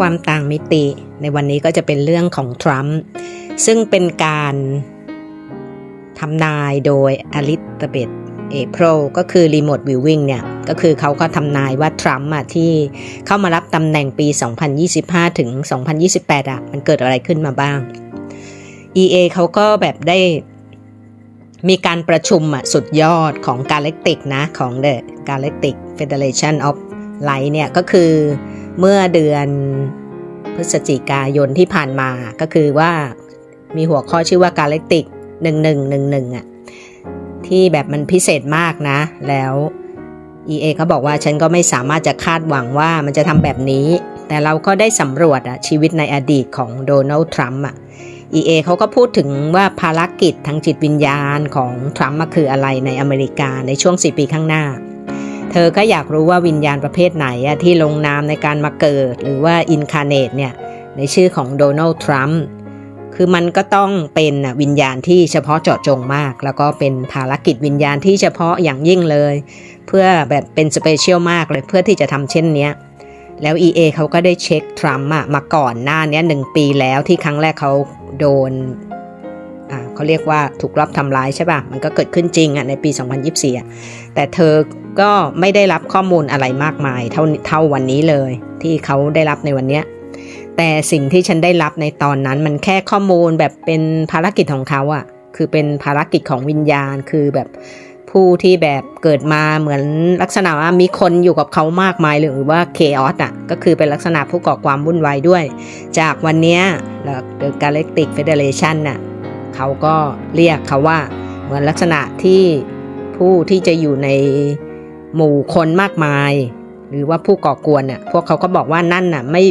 ความต่างมิติ ในวันนี้ก็จะเป็นเรื่องของทรัมป์ซึ่งเป็นการทำนายโดยอลิซาเบธเอโพรก็คือรีโมทวิววิ่งเนี่ย ก็คือเขาก็ทำนายว่าทรัมป์อะที่เข้ามารับตำแหน่งปี 2025 ถึง 2028 อะ มันเกิดอะไรขึ้นมาบ้าง EA เขาก็แบบได้มีการประชุมอะสุดยอดของ Galactic นะ ของ The Galactic Federation of Light เนี่ย ก็คือ เมื่อเดือนพฤศจิกายนที่ผ่านมาก็คือว่ามีหัวข้อชื่อว่า Galactic 1111อะที่แบบมันพิเศษมากนะ แล้ว EA เขาบอกว่าฉันก็ไม่สามารถจะคาดหวังว่ามันจะทำแบบนี้ แต่เราก็ได้สำรวจอะชีวิตในอดีตของโดนัลด์ทรัมป์อะ EA เขาก็พูดถึงว่าภารกิจทางจิตวิญญาณของทรัมป์คืออะไรในอเมริกาในช่วง 4 ปีข้างหน้า เธอก็อยากรู้ว่าวิญญาณประเภทไหนที่ลงนามในการมาเกิด หรือว่าอินคาเนตเนี่ยในชื่อของโดนัลด์ทรัมป์คือมันก็ต้องเป็นวิญญาณที่เฉพาะเจาะจงมาก แล้วก็เป็นภารกิจวิญญาณที่เฉพาะอย่างยิ่งเลย เพื่อแบบเป็นสเปเชียลมากเลยเพื่อที่จะทำเช่นนี้แล้ว EA เขาก็ได้เช็คทรัมป์มาก่อนหน้านี้หนึ่งปีแล้วที่ครั้งแรกเขาโดนเขาเรียกว่าถูกรอบทำร้ายใช่ป่ะ มันก็เกิดขึ้นจริงอะในปี 2024อะแต่เธอ ก็ไม่ได้รับข้อมูลอะไรมากมายเท่าเท่าวันนี้เลย ที่เขาได้รับในวันนี้แต่สิ่งที่ฉันได้รับในตอนนั้นมันแค่ข้อมูลแบบเป็นภารกิจของเขาอะคือเป็นภารกิจของวิญญาณคือแบบผู้ที่แบบเกิดมาเหมือนลักษณะว่ามีคนอยู่กับเขามากมายหรือว่าเคออสอะก็คือเป็นลักษณะผู้ก่อความวุ่นวายด้วย จากวันนี้เดอะกาแล็กติกเฟเดเรชันน่ะเขาก็เรียกเขาว่าเหมือนลักษณะที่ผู้ที่จะอยู่ใน หมู่คนมากมาย หรือว่าผู้ก่อกวนน่ะพวกเขาก็บอกว่านั่นน่ะไม่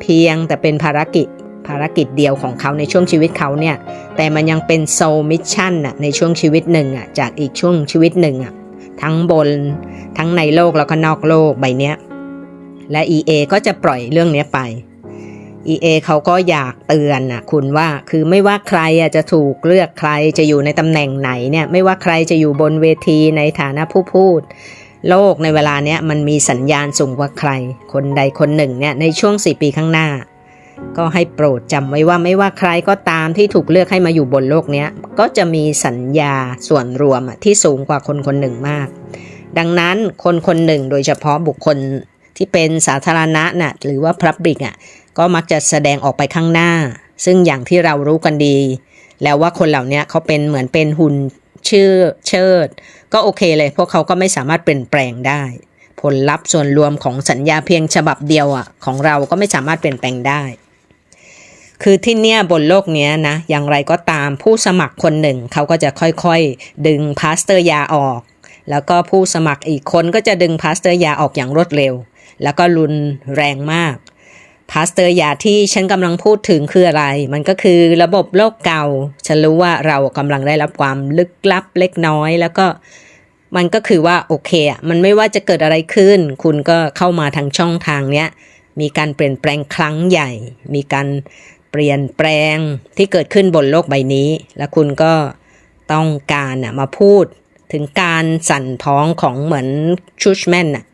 เพียงแต่เป็นภารกิจภารกิจเดียวของเขาในช่วงชีวิตเขาเนี่ย แต่มันยังเป็นโซลมิชชั่นน่ะในช่วงชีวิตหนึ่งอะจากอีกช่วงชีวิตหนึ่งอะทั้งบน ทั้งในโลกแล้วก็นอกโลกใบเนี้ยและ EA ก็จะปล่อยเรื่องนี้ไป EA เขาก็อยากเตือนนะคุณว่าคือไม่ว่าใครจะถูกเลือกใครจะอยู่ในตำแหน่งไหนเนี่ยไม่ว่าใครจะอยู่บนเวทีในฐานะผู้พูด โลกในเวลาเนี้ยมันมีสัญญาณสูงกว่าใคร คนใดคนหนึ่งเนี่ยในช่วงสี่ปีข้างหน้า ก็ให้โปรดจำไว้ว่าไม่ว่าใครก็ตามที่ถูกเลือกให้มาอยู่บนโลกนี้ก็จะมีสัญญาส่วนรวมที่สูงกว่าคนคนหนึ่งมาก ดังนั้นคนคนหนึ่งโดยเฉพาะบุคคลที่เป็นสาธารณะนะ่ะหรือว่าพรับบิกอะ ก็มักจะแสดงออกไปข้างหน้า ซึ่งอย่างที่เรารู้กันดี แล้วว่าคนเหล่านี้เขาเป็นเหมือนเป็นหุ่นชื่อเชิด ก็โอเคเลย พวกเขาก็ไม่สามารถเปลี่ยนแปลงได้ ผลลัพธ์ส่วนรวมของสัญญาเพียงฉบับเดียวอะของเราก็ไม่สามารถเปลี่ยนแปลงได้ คือที่เนี่ยบนโลกนี้นะอย่างไรก็ตามผู้สมัครคนหนึ่งเขาก็จะค่อยๆ ดึงพาสเตอร์ยาออก แล้วก็ผู้สมัครอีกคนก็จะดึงพาสเตอร์ยาออกอย่างรวดเร็ว แล้วก็รุนแรงมาก พาสเตอร์ยาที่ฉันกำลังพูดถึงคืออะไร มันก็คือระบบโลกเก่า ฉันรู้ว่าเรากำลังได้รับความลึกลับเล็กน้อย แล้วก็มันก็คือว่าโอเคอะมันไม่ว่าจะเกิดอะไรขึ้น คุณก็เข้ามาทางช่องทางเนี้ยมีการเปลี่ยนแปลงครั้งใหญ่ มีการเปลี่ยนแปลงที่เกิดขึ้นบนโลกใบนี้ และคุณก็ต้องการอะมาพูดถึงการสั่นท้องของเหมือนชูชแมนน่ะ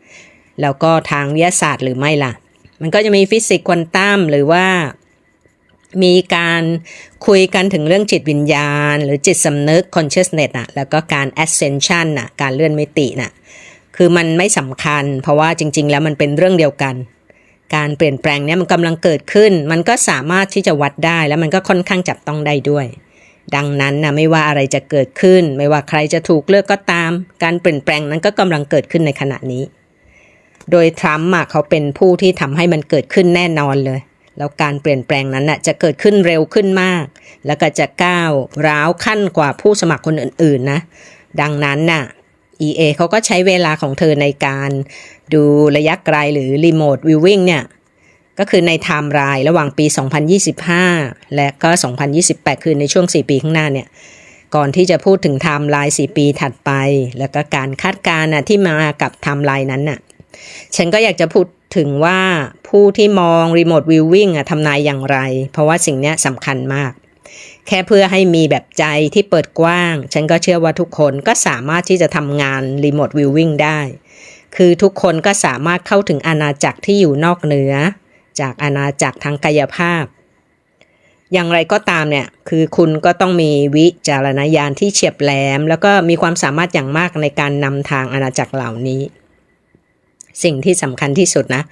แล้วก็ทางวิทยาศาสตร์หรือไม่ล่ะ มันก็จะมีฟิสิกส์ควอนตัมหรือว่ามีการคุยกันถึงเรื่องจิตวิญญาณ หรือจิตสำนึก consciousness อะแล้วก็การ ascension อะการเลื่อนมิติน่ะคือมันไม่สำคัญ เพราะว่าจริง ๆ แล้วมันเป็นเรื่องเดียวกัน การเปลี่ยนแปลงเนี้ยมันกำลังเกิดขึ้น มันก็สามารถที่จะวัดได้ แล้วมันก็ค่อนข้างจับต้องได้ด้วย ดังนั้นนะไม่ว่าอะไรจะเกิดขึ้น ไม่ว่าใครจะถูกเลือกก็ตาม การเปลี่ยนแปลงนั้นก็กำลังเกิดขึ้นในขณะนี้ โดยทรัมป์เขาเป็นผู้ที่ทำให้มันเกิดขึ้นแน่นอนเลย แล้วการเปลี่ยนแปลงนั้นน่ะจะเกิดขึ้นเร็วขึ้นมาก แล้วก็จะก้าวร้าวขั้นกว่าผู้สมัครคนอื่นๆนะ ดังนั้นน่ะ EA เขาก็ใช้เวลาของเธอในการดูระยะไกลหรือรีโมทวิววิ่งเนี่ยก็คือในไทม์ไลน์ระหว่างปี 2025 และก็ 2028 คือในช่วง 4 ปีข้างหน้าเนี่ย ก่อนที่จะพูดถึงไทม์ไลน์ 4 ปีถัดไป แล้วก็การคาดการณ์ที่มากับไทม์ไลน์นั้นน่ะ ฉันก็อยากจะพูดถึงว่าผู้ที่มองรีโมทวิววิ่งอะทำนายอย่างไร เพราะว่าสิ่งนี้สำคัญมาก แค่เพื่อให้มีแบบใจที่เปิดกว้าง ฉันก็เชื่อว่าทุกคนก็สามารถที่จะทำงานรีโมทวิววิ่งได้ คือทุกคนก็สามารถเข้าถึงอาณาจักรที่อยู่นอกเหนือ จากอาณาจักรทางกายภาพ อย่างไรก็ตามเนี่ย คือคุณก็ต้องมีวิจารณญาณที่เฉียบแหลม แล้วก็มีความสามารถอย่างมากในการนำทางอาณาจักรเหล่านี้ สิ่งที่สำคัญที่สุดนะ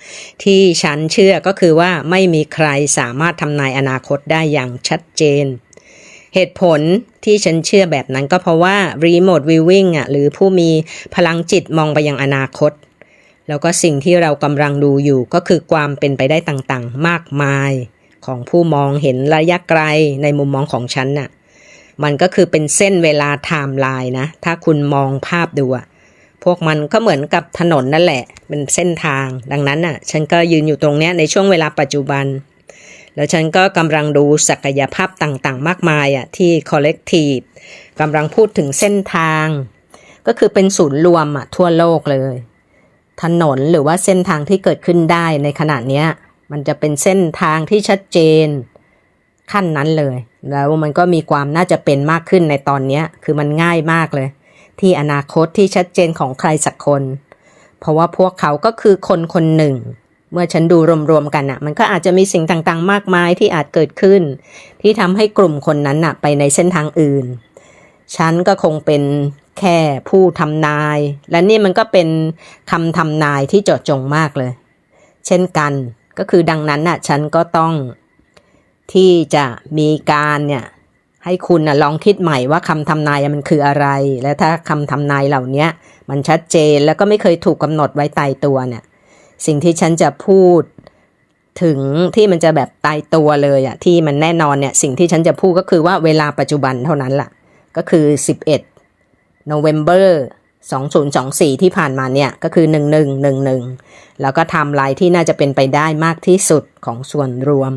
ที่ฉันเชื่อก็คือว่าไม่มีใครสามารถทำนายอนาคตได้อย่างชัดเจน เหตุผลที่ฉันเชื่อแบบนั้นก็เพราะว่า Remote Viewing อะหรือผู้มีพลังจิตมองไปยังอนาคต แล้วก็สิ่งที่เรากำลังดูอยู่ก็คือความเป็นไปได้ต่างๆ มากมาย ของผู้มองเห็นระยะไกลในมุมมองของฉันน่ะมันก็คือเป็นเส้นเวลาไทม์ไลน์นะ ถ้าคุณมองภาพดูอะ พวกมันก็เหมือนกับถนนนั่นแหละ เป็นเส้นทาง ดังนั้นน่ะ ฉันก็ยืนอยู่ตรงเนี้ยในช่วงเวลาปัจจุบัน แล้วฉันก็กำลังดูศักยภาพต่างๆ มากมายอะที่ collective กำลังพูดถึงเส้นทาง ก็คือเป็นศูนย์รวมอะทั่วโลกเลย ถนนหรือว่าเส้นทางที่เกิดขึ้นได้ในขณะเนี้ย มันจะเป็นเส้นทางที่ชัดเจนขั้นนั้นเลย แล้วมันก็มีความน่าจะเป็นมากขึ้นในตอนนี้คือมันง่ายมากเลย ที่อนาคตที่ชัดเจนของใครสักคน เพราะว่าพวกเขาก็คือคนคนหนึ่ง เมื่อฉันดูรวมๆกันอะ มันก็อาจจะมีสิ่งต่างๆ มากมายที่อาจเกิดขึ้น ที่ทำให้กลุ่มคนนั้นน่ะ ไปในเส้นทางอื่น ฉันก็คงเป็นแค่ผู้ทำนาย และนี่มันก็เป็นคำทำนายที่เจาะจงมากเลย เช่นกันก็คือดังนั้นน่ะ ฉันก็ต้องที่จะมีการเนี่ย ให้คุณนะลองคิดใหม่ว่าคำทำนายมันคืออะไร และถ้าคำทำนายเหล่านี้มันชัดเจนแล้วก็ไม่เคยถูกกำหนดไว้ตายตัวเนี่ย สิ่งที่ฉันจะพูดถึงที่มันจะแบบตายตัวเลยอะที่มันแน่นอนเนี่ย สิ่งที่ฉันจะพูดก็คือว่าเวลาปัจจุบันเท่านั้นล่ะ ก็คือ 11 November 2024 ที่ผ่านมาเนี่ยก็คือ 1111 แล้วก็ทม์ไลน์ที่น่าจะเป็นไปได้มากที่สุดของส่วนรวม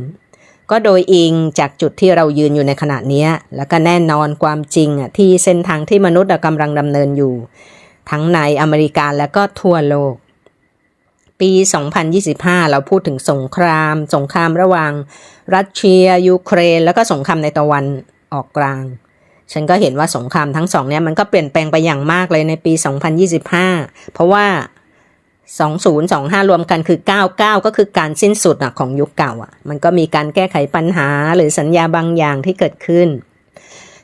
ก็โดยอิงจากจุดที่เรายืนอยู่ในขณะนี้ แล้วก็แน่นอนความจริงอะที่เส้นทางที่มนุษย์กำลังดำเนินอยู่ ทั้งในอเมริกาและก็ทั่วโลก ปี 2025 เราพูดถึงสงคราม สงครามระหว่าง รัสเซีย ยูเครน แล้วก็สงครามในตะวันออกกลาง ฉันก็เห็นว่าสงครามทั้งสองเนี่ยมันก็เปลี่ยนแปลงไปอย่างมากเลยในปี 2025 เพราะว่า 2025 รวมกันคือ 99 ก็คือการสิ้นสุดของยุคเก่าอะ มันก็มีการแก้ไขปัญหาหรือสัญญาบางอย่างที่เกิดขึ้น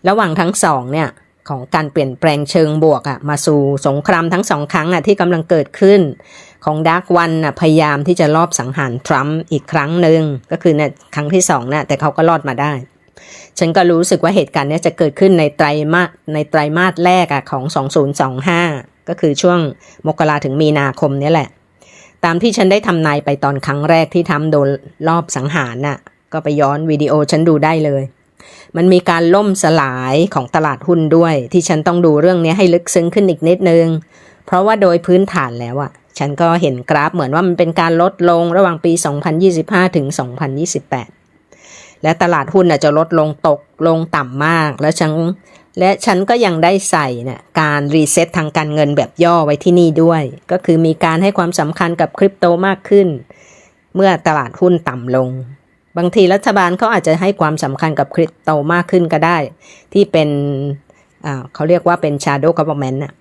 ระหว่างทั้งสองเนี่ยของการเปลี่ยนแปลงเชิงบวกอะมาสู่สงครามทั้งสองครั้งอะที่กำลังเกิดขึ้น ของดาร์กวันอะพยายามที่จะลอบสังหารทรัมป์อีกครั้งหนึ่งก็คือเนี่ยครั้งที่สองน่ะแต่เขาก็รอดมาได้ ฉันก็รู้สึกว่าเหตุการณ์นี้จะเกิดขึ้นในไตรมาสในไตรมาสแรกอะของ 2025 ก็คือช่วงมกราถึงมีนาคมนี้แหละ ตามที่ฉันได้ทำนายไปตอนครั้งแรกที่ทำโดนรอบสังหารน่ะ ก็ไปย้อนวิดีโอฉันดูได้เลย มันมีการล่มสลายของตลาดหุ้นด้วย ที่ฉันต้องดูเรื่องนี้ให้ลึกซึ้งขึ้นอีกนิดนึง เพราะว่าโดยพื้นฐานแล้วอะฉันก็เห็นกราฟเหมือนว่ามันเป็นการลดลงระหว่างปี 2025 ถึง 2028 และตลาดหุ้นน่ะจะลดลงตกลงต่ำมาก แล้วฉัน และฉันก็ยังได้ใส่นี่การรีเซ็ตทางการเงินแบบย่อไว้ที่นี่ด้วย ก็คือมีการให้ความสำคัญกับคริปโตมากขึ้น เมื่อตลาดหุ้นต่ำลง บางทีรัฐบาลเขาอาจจะให้ความสำคัญกับคริปโตมากขึ้นก็ได้ ที่เป็นเขาเรียกว่าเป็น shadow government น่ะ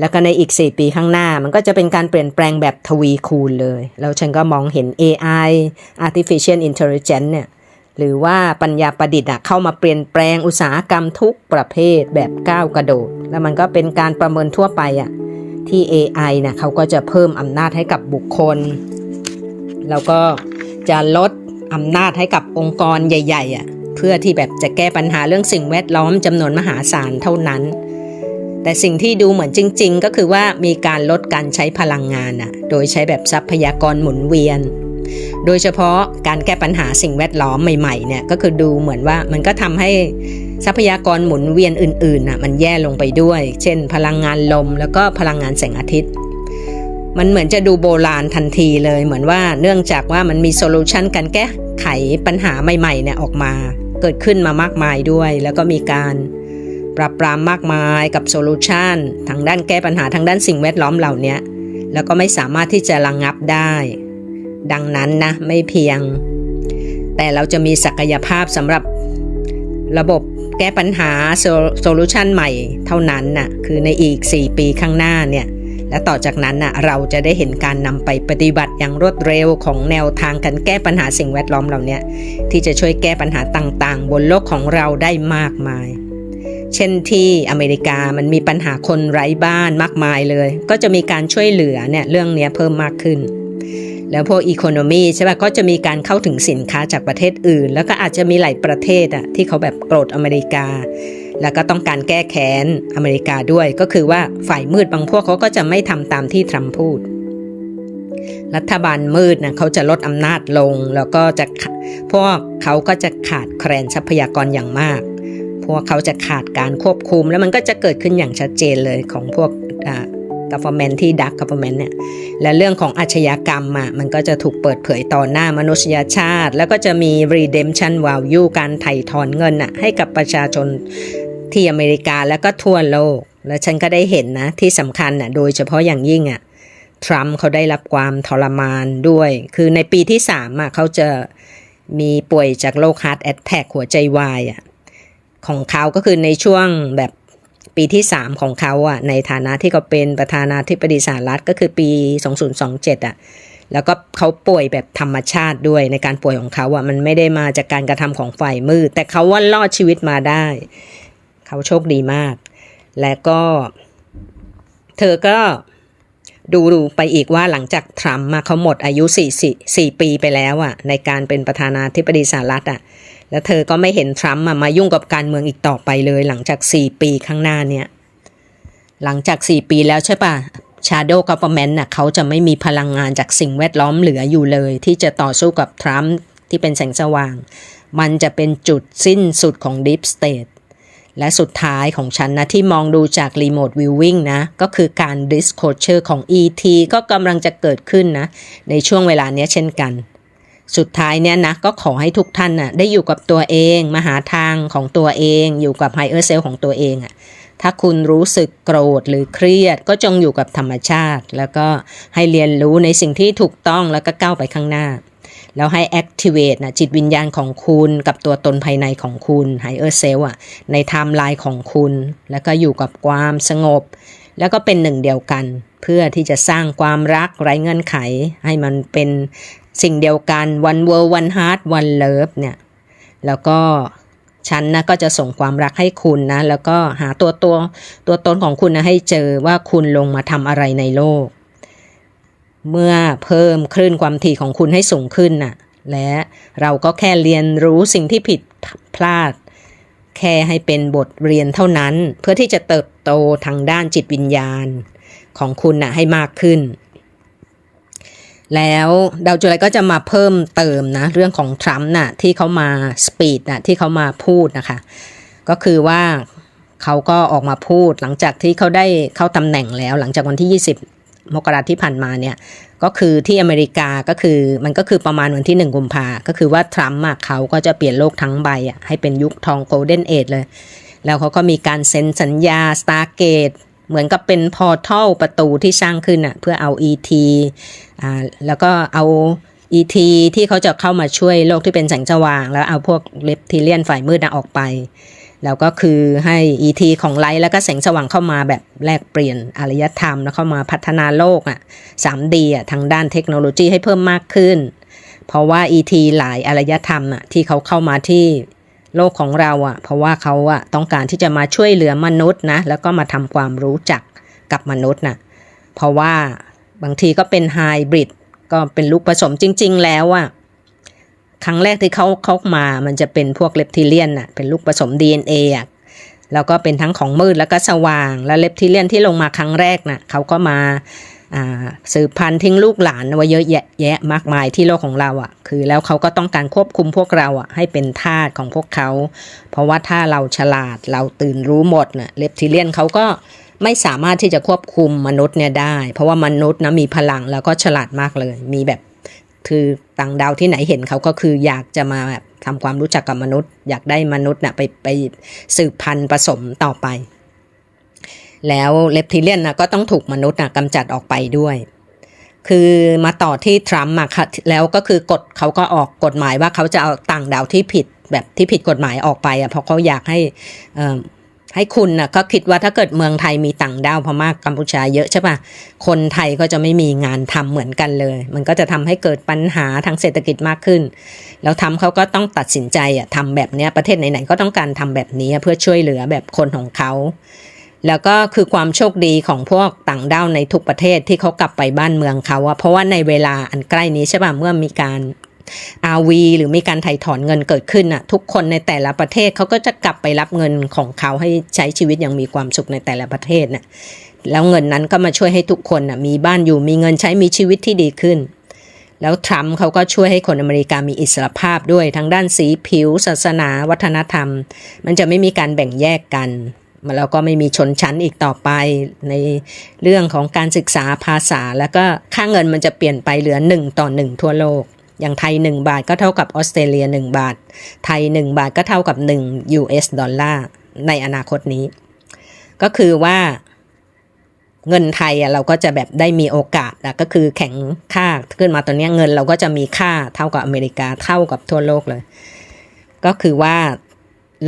แล้วก็ในอีก 4 ปีข้างหน้า มันก็จะเป็นการเปลี่ยนแปลงแบบทวีคูณเลย แล้วฉันก็มองเห็น AI artificial intelligence เนี่ย หรือว่าปัญญาประดิษฐ์อะเข้ามาเปลี่ยนแปลงอุตสาหกรรมทุกประเภทแบบก้าวกระโดด แล้วมันก็เป็นการประเมินทั่วไปอะที่ AI นะเขาก็จะเพิ่มอำนาจให้กับบุคคล แล้วก็จะลดอำนาจให้กับองค์กรใหญ่ๆอะเพื่อที่แบบจะแก้ปัญหาเรื่องสิ่งแวดล้อมจำนวนมหาศาลเท่านั้น แต่สิ่งที่ดูเหมือนจริง ๆ ก็คือว่ามีการลดการใช้พลังงานอะโดยใช้แบบทรัพยากรหมุนเวียน โดยเฉพาะการแก้ปัญหาสิ่งแวดล้อมใหม่ๆเนี่ยก็คือดูเหมือนว่ามันก็ทำให้ทรัพยากรหมุนเวียนอื่นๆน่ะมันแย่ลงไปด้วย เช่น พลังงานลมแล้วก็พลังงานแสงอาทิตย์ มันเหมือนจะดูโบราณทันทีเลยเหมือนว่าเนื่องจากว่ามันมีโซลูชันการแก้ไขปัญหาใหม่ๆเนี่ยออกมา เกิดขึ้นมามากมายด้วย แล้วก็มีการปรับปรามมากมายกับโซลูชันทางด้านแก้ปัญหาทางด้านสิ่งแวดล้อมเหล่านี้แล้วก็ไม่สามารถที่จะระงงับได้ ดังนั้นนะไม่เพียง แต่เราจะมีศักยภาพสำหรับระบบแก้ปัญหาโซลูชันใหม่เท่านั้นน่ะคือในอีก 4 ปีข้างหน้าเนี่ยและต่อจากนั้นน่ะเราจะได้เห็นการนำไปปฏิบัติอย่างรวดเร็วของแนวทางการแก้ปัญหาสิ่งแวดล้อมเหล่านี้ที่จะช่วยแก้ปัญหาต่างๆ บนโลกของเราได้มากมาย เช่นที่อเมริกามันมีปัญหาคนไร้บ้านมากมายเลย ก็จะมีการช่วยเหลือเนี่ยเรื่องนี้เพิ่มมากขึ้น แล้วพวกอีโคโนมีใช่ป่ะก็จะมีการเข้าถึงสินค้าจากประเทศอื่น แล้วก็อาจจะมีหลายประเทศอะที่เขาแบบโกรธอเมริกา แล้วก็ต้องการแก้แค้นอเมริกาด้วยก็คือว่าฝ่ายมืดบางพวกเขาก็จะไม่ทำตามที่ทรัมป์พูด รัฐบาลมืดนะเขาจะลดอำนาจลง แล้วก็จะพวกเขาก็จะขาดแคลนทรัพยากรอย่างมาก พวกเขาจะขาดการควบคุมแล้วมันก็จะเกิดขึ้นอย่างชัดเจนเลยของพวกอ่า government ที่ dark government เนี่ยและเรื่องของอาชญากรรมอะมันก็จะถูกเปิดเผยต่อหน้ามนุษยชาติ แล้วก็จะมี redemption value การไถ่ถอนเงินอะให้กับประชาชนที่อเมริกาแล้วก็ทั่วโลก และฉันก็ได้เห็นนะที่สำคัญอะโดยเฉพาะอย่างยิ่งอะทรัมป์เขาได้รับความทรมานด้วย คือในปีที่สามอะเขาจะมีป่วยจากโรค heart attack หัวใจวายอะของเขาก็คือในช่วงแบบ ปีที่ 3 ของเขาอะในฐานะที่เขาเป็นประธานาธิบดีสหรัฐก็คือปี 2027 อะแล้วก็เขาป่วยแบบธรรมชาติด้วยในการป่วยของเขาอะมันไม่ได้มาจากการกระทำของฝ่ายมืดแต่เขาว่ารอดชีวิตมาได้ เขาโชคดีมาก และก็ เธอก็ดูดูไปอีกว่าหลังจากทรัมป์มาเขาหมดอายุ4 4 4ปีไปแล้วอะในการเป็นประธานาธิบดีสหรัฐอะ แล้วเธอก็ไม่เห็นทรัมป์มายุ่งกับการเมืองอีกต่อไปเลยหลังจาก 4 ปีข้างหน้าเนี่ยหลังจาก 4 ปีแล้วใช่ปะ Shadow Government น่ะเขาจะไม่มีพลังงานจากสิ่งแวดล้อมเหลืออยู่เลย ที่จะต่อสู้กับทรัมป์ที่เป็นแสงสว่าง มันจะเป็นจุดสิ้นสุดของ Deep State และสุดท้ายของฉันนะ ที่มองดูจาก Remote Viewing นะ ก็คือการ Disclosure ของ ET ก็กำลังจะเกิดขึ้นนะ ในช่วงเวลาเนี้ยเช่นกัน สุดท้ายเนี่ยนะก็ขอให้ทุกท่านน่ะได้อยู่กับตัวเองมาหาทางของตัวเอง อยู่กับไฮเออร์เซลของตัวเองอะ่ะถ้าคุณรู้สึกโกรธหรือเครียดก็จงอยู่กับธรรมชาติ แล้วก็ให้เรียนรู้ในสิ่งที่ถูกต้องแล้วก็ก้าวไปข้างหน้า แล้วให้ activate นะจิตวิญญาณของคุณกับตัวตนภายในของคุณไฮเออร์เซลอะในไทม์ไลน์ของคุณ แล้วก็อยู่กับความสงบ แล้วก็เป็นหนึ่งเดียวกัน พื่อที่จะสร้างความรักไร้เงื่อนไข ให้มันเป็นสิ่งเดียวกัน one world one heart one love เนี่ยแล้วก็ฉันนะก็จะส่งความรักให้คุณนะ แล้วก็หาตัวตัวตัวตนของคุณนะให้เจอว่าคุณลงมาทำอะไรในโลก เมื่อเพิ่มคลื่นความถี่ของคุณให้สูงขึ้นน่ะและเราก็แค่เรียนรู้สิ่งที่ผิดพลาด แค่ให้เป็นบทเรียนเท่านั้น เพื่อที่จะเติบโตทางด้านจิตวิญญาณ ของคุณน่ะให้มากขึ้น แล้วดาวจุไลก็จะมาเพิ่มเติมนะ เรื่องของทรัมป์น่ะที่เขามาสปีดน่ะที่เขามาพูดนะคะ ก็คือว่าเขาก็ออกมาพูดหลังจากที่เขาได้เข้าตำแหน่งแล้ว หลังจากวันที่ 20 มกราที่ผ่านมาเนี่ยก็คือที่อเมริกาก็คือมันก็คือประมาณวันที่1กุมภาก็คือว่าทรัมป์เขาก็จะเปลี่ยนโลกทั้งใบอะให้เป็นยุคทองโกลเด้นเอจเลย แล้วเขาก็มีการเซ็นสัญญา Stargate เเหมือนกับเป็นพอร์ทัลประตูที่สร้างขึ้นอะเพื่อเอา ET อ่าแล้วก็เอา ET ที่เขาจะเข้ามาช่วยโลกที่เป็นแสงสว่าง แล้วเอาพวกเลปทิเลียนฝ่ายมืดนะออกไป แล้วก็คือให้ ET ของไลท์แล้วก็แสงสว่างเข้ามาแบบแลกเปลี่ยนอารยธรรม แล้วเข้ามาพัฒนาโลกอะ 3D อะทางด้านเทคโนโลยีให้เพิ่มมากขึ้น เพราะว่า ET หลายอารยธรรมอะที่เขาเข้ามาที่ โลกของเราอะ เพราะว่าเขาอะต้องการที่จะมาช่วยเหลือมนุษย์นะ แล้วก็มาทำความรู้จักกับมนุษย์น่ะเพราะว่าบางทีก็เป็นไฮบริดก็เป็นลูกผสมจริง ๆ แล้วอะครั้งแรกที่เขาเขามา มันจะเป็นพวกเลปทิเลียนน่ะ เป็นลูกผสม DNA อะ แล้วก็เป็นทั้งของมืดแล้วก็สว่าง แล้วเลปทิเลียนที่ลงมาครั้งแรกน่ะเขาก็มา สืบพันธุ์ทิ้งลูกหลานไว้เยอะแยะแยะมากมายที่โลกของเราอะ คือแล้วเขาก็ต้องการควบคุมพวกเราอะให้เป็นทาสของพวกเขา เพราะว่าถ้าเราฉลาดเราตื่นรู้หมดเน่ะเลปทิเลียนเขาก็ไม่สามารถที่จะควบคุมมนุษย์เนี่ยได้ เพราะว่ามนุษย์นะมีพลังแล้วก็ฉลาดมากเลย มีแบบคือต่างดาวที่ไหนเห็นเขาก็คืออยากจะมาแบบทำความรู้จักกับมนุษย์ อยากได้มนุษย์น่ะไปไปสืบพันธุ์ผสมต่อไป แล้วเลปทิเลียนนะก็ต้องถูกมนุษย์นะกำจัดออกไปด้วย คือมาต่อที่ทรัมป์มาค่ะแล้วก็คือกฎเขาก็ออกกฎหมายว่าเขาจะเอาต่างดาวที่ผิดแบบที่ผิดกฎหมายออกไปอะเพราะเขาอยากให้ให้คุณน่ะก็คิดว่าถ้าเกิดเมืองไทยมีต่างด้าวพม่ากกัมพูชาเยอะใช่ปะคนไทยก็จะไม่มีงานทำเหมือนกันเลย มันก็จะทำให้เกิดปัญหาทางเศรษฐกิจมากขึ้น แล้วทำเขาก็ต้องตัดสินใจอะทำแบบเนี้ยประเทศไหนๆก็ต้องการทำแบบนี้เพื่อช่วยเหลือแบบคนของเขา แล้วก็คือความโชคดีของพวกต่างด้าวในทุกประเทศที่เขากลับไปบ้านเมืองเขาอะเพราะว่าในเวลาอันใกล้นี้ใช่ป่ะเมื่อมีการอาวีหรือมีการถ่ายถอนเงินเกิดขึ้นอะทุกคนในแต่ละประเทศเขาก็จะกลับไปรับเงินของเขาให้ใช้ชีวิตอย่างมีความสุขในแต่ละประเทศน่ะแล้วเงินนั้นก็มาช่วยให้ทุกคนน่ะมีบ้านอยู่มีเงินใช้มีชีวิตที่ดีขึ้น แล้วทรัมป์เขาก็ช่วยให้คนอเมริกามีอิสรภาพด้วยทั้งด้านสีผิว ศาสนา วัฒนธรรม มันจะไม่มีการแบ่งแยกกัน แล้วก็ไม่มีชนชั้นอีกต่อไปในเรื่องของการศึกษาภาษา แล้วก็ค่าเงินมันจะเปลี่ยนไปเหลือ 1 ต่อ 1 ทั่วโลก อย่างไทย 1 บาทก็เท่ากับออสเตรเลีย 1 บาท ไทย 1 บาทก็เท่ากับ 1 US ดอลลาร์ในอนาคตนี้ ก็คือว่าเงินไทยเราก็จะแบบได้มีโอกาสก็คือแข็งค่าขึ้นมาตอนนี้เงินเราก็จะมีค่าเท่ากับอเมริกาเท่ากับทั่วโลกเลย ก็คือว่า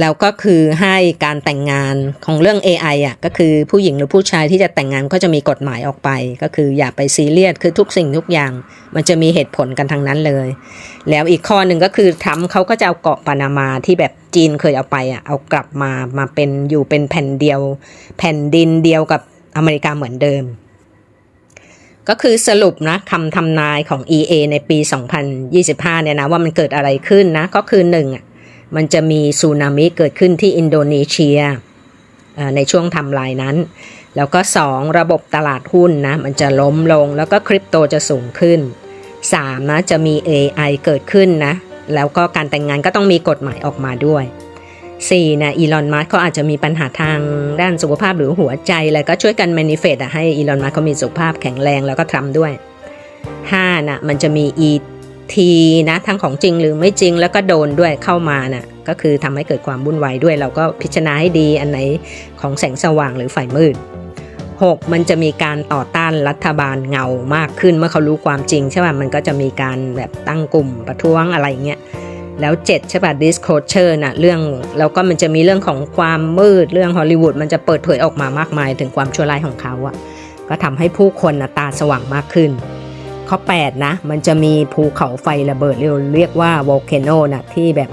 แล้วก็คือให้การแต่งงานของเรื่อง AI อะก็คือผู้หญิงหรือผู้ชายที่จะแต่งงานก็จะมีกฎหมายออกไป ก็คืออย่าไปซีเรียสคือทุกสิ่งทุกอย่าง มันจะมีเหตุผลกันทั้งนั้นเลย แล้วอีกข้อหนึ่งก็คือทรัมเขาก็จะเอาเกาะปานามาที่แบบจีนเคยเอาไปอะเอากลับมามาเป็นอยู่เป็นแผ่นเดียว แผ่นดินเดียวกับอเมริกาเหมือนเดิม ก็คือสรุปนะคำทำนายของ EA ในปี 2025 เนี่ยนะว่ามันเกิดอะไรขึ้นนะก็คือหนึ่งอะ มันจะมีสึนามิเกิดขึ้นที่อินโดนีเซียในช่วงทำลายนั้น แล้วก็สองระบบตลาดหุ้นนะมันจะล้มลงแล้วก็คริปโตจะสูงขึ้นสามนะจะมี AI เกิดขึ้นนะแล้วก็การแต่งงานก็ต้องมีกฎหมายออกมาด้วย 4 นะอีลอนมัสเขาอาจจะมีปัญหาทางด้านสุขภาพหรือหัวใจอะไรก็ช่วยกันแมนิเฟตให้อีลอนมัสเขามีสุขภาพแข็งแรงแล้วก็ทำด้วย 5 นะมันจะมี e ทีนะทั้งของจริงหรือไม่จริงแล้วก็โดนด้วยเข้ามานะ่ะก็คือทำให้เกิดความวุ่นวายด้วย เราก็พิจารณาให้ดีอันไหนของแสงสว่างหรือไฟมืด 6. มันจะมีการต่อต้านรัฐบาลเงามากขึ้นเมื่อเขารู้ความจริงใช่ป่ะมันก็จะมีการแบบตั้งกลุ่มประท้วงอะไรเงี้ยแล้ว7ใช่ป่ะ disclosure นะเรื่องแล้วก็มันจะมีเรื่องของความมืดเรื่องฮอลลีวูดมันจะเปิดเผยออกมามากมาย ถึงความชั่วร้ายของเขาอะก็ทำให้ผู้คนนะตาสว่างมากขึ้น ข้อ 8 นะ มันจะมีภูเขาไฟระเบิดเรียกเรียกว่า volcano นนะที่แบบ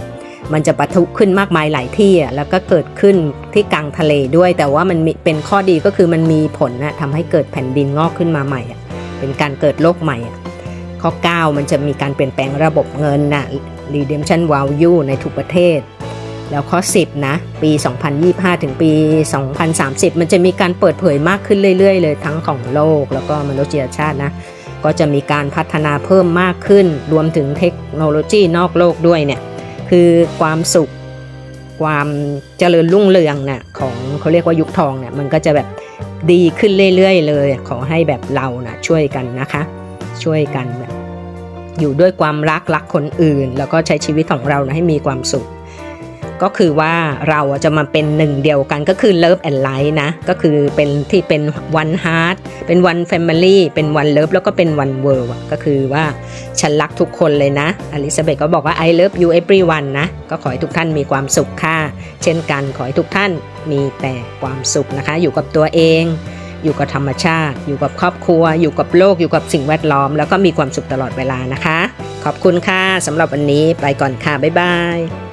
มันจะปะทุขึ้นมากมายหลายที่อะแล้วก็เกิดขึ้นที่กลางทะเลด้วย แต่ว่ามันมเป็นข้อดีก็คือมันมีผลนะทำให้เกิดแผ่นดินงอกขึ้นมาใหม่อะเป็นการเกิดโลกใหม่อะข้อ 9 มันจะมีการเปลี่ยนแปลงระบบเงินนะ redemption value ในทุกประเทศ แล้วข้อ 10 นะ ปี 2025 ถึงปี 2030 มันจะมีการเปิดเผยมากขึ้นเรื่อย ๆ เลยทั้งของโลกแล้วก็มนุษยชาตินะ ก็จะมีการพัฒนาเพิ่มมากขึ้น รวมถึงเทคโนโลยีนอกโลกด้วยเนี่ยคือความสุขความเจริญรุ่งเรืองน่ะของเขาเรียกว่ายุคทองเนี่ยมันก็จะแบบดีขึ้นเรื่อยๆ เลย ขอให้แบบเรานะช่วยกันนะคะ ช่วยกันแบบอยู่ด้วยความรักรักคนอื่น แล้วก็ใช้ชีวิตของเรานะให้มีความสุข ก็คือว่าเราจะมาเป็นหนึ่งเดียวกันก็คือ Love and Light นะ ก็คือเป็นที่เป็น One Heart เป็น One Family เป็น One Love แล้วก็เป็น One World อะก็คือว่าฉันรักทุกคนเลยนะอลิซาเบธก็บอกว่า I love you everyone นะ ก็ขอให้ทุกท่านมีความสุขค่ะ เช่นกันขอให้ทุกท่านมีแต่ความสุขนะคะ อยู่กับตัวเองอยู่กับธรรมชาติ อยู่กับครอบครัว อยู่กับโลก อยู่กับสิ่งแวดล้อม แล้วก็มีความสุขตลอดเวลานะคะ ขอบคุณค่ะสำหรับวันนี้ ไปก่อนค่ะ บ๊ายบาย